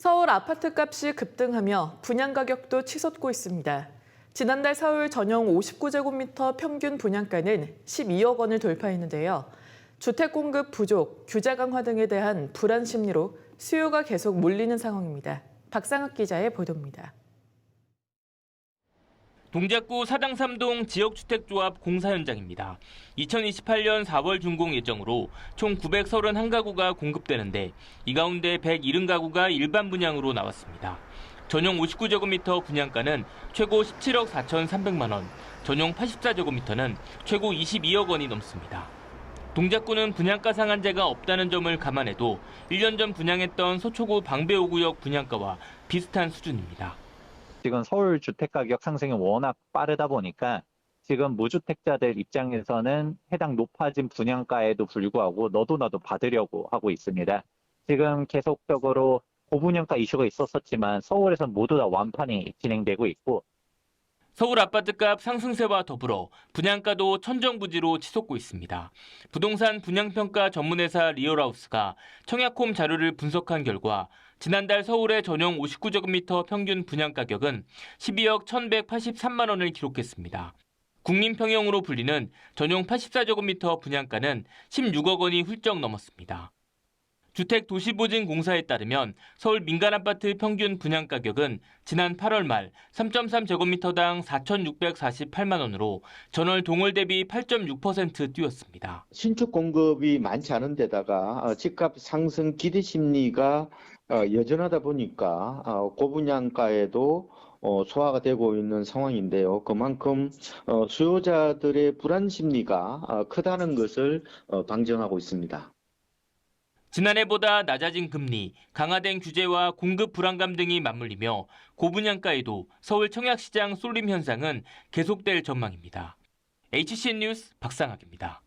서울 아파트 값이 급등하며 분양 가격도 치솟고 있습니다. 지난달 서울 전용 59제곱미터 평균 분양가는 12억 원을 돌파했는데요. 주택 공급 부족, 규제 강화 등에 대한 불안 심리로 수요가 계속 몰리는 상황입니다. 박상학 기자의 보도입니다. 동작구 사당 3동 지역주택조합 공사 현장입니다. 2028년 4월 준공 예정으로 총 931가구가 공급되는데 이 가운데 170가구가 일반 분양으로 나왔습니다. 전용 59제곱미터 분양가는 최고 17억 4,300만 원, 전용 84제곱미터는 최고 22억 원이 넘습니다. 동작구는 분양가 상한제가 없다는 점을 감안해도 1년 전 분양했던 서초구 방배오구역 분양가와 비슷한 수준입니다. 지금 서울 주택 가격 상승이 워낙 빠르다 보니까 지금 무주택자들 입장에서는 해당 높아진 분양가에도 불구하고 너도 나도 받으려고 하고 있습니다. 지금 계속적으로 고분양가 이슈가 있었었지만 서울에선 모두 다 완판이 진행되고 있고 서울 아파트값 상승세와 더불어 분양가도 천정부지로 치솟고 있습니다. 부동산 분양평가 전문회사 리얼하우스가 청약홈 자료를 분석한 결과 지난달 서울의 전용 59제곱미터 평균 분양가격은 12억 1,183만 원을 기록했습니다. 국민평형으로 불리는 전용 84제곱미터 분양가는 16억 원이 훌쩍 넘었습니다. 주택도시보증공사에 따르면 서울 민간아파트 평균 분양가격은 지난 8월 말 3.3제곱미터당 4,648만 원으로 전월 동월 대비 8.6% 뛰었습니다. 신축 공급이 많지 않은 데다가 어, 집값 상승 기대 심리가 어, 여전하다 보니까 어, 고분양가에도 어, 소화가 되고 있는 상황인데요. 그만큼 어, 수요자들의 불안 심리가 어, 크다는 것을 어, 방증하고 있습니다. 지난해보다 낮아진 금리, 강화된 규제와 공급 불안감 등이 맞물리며 고분양가에도 서울 청약시장 쏠림 현상은 계속될 전망입니다. HCN 뉴스 박상학입니다.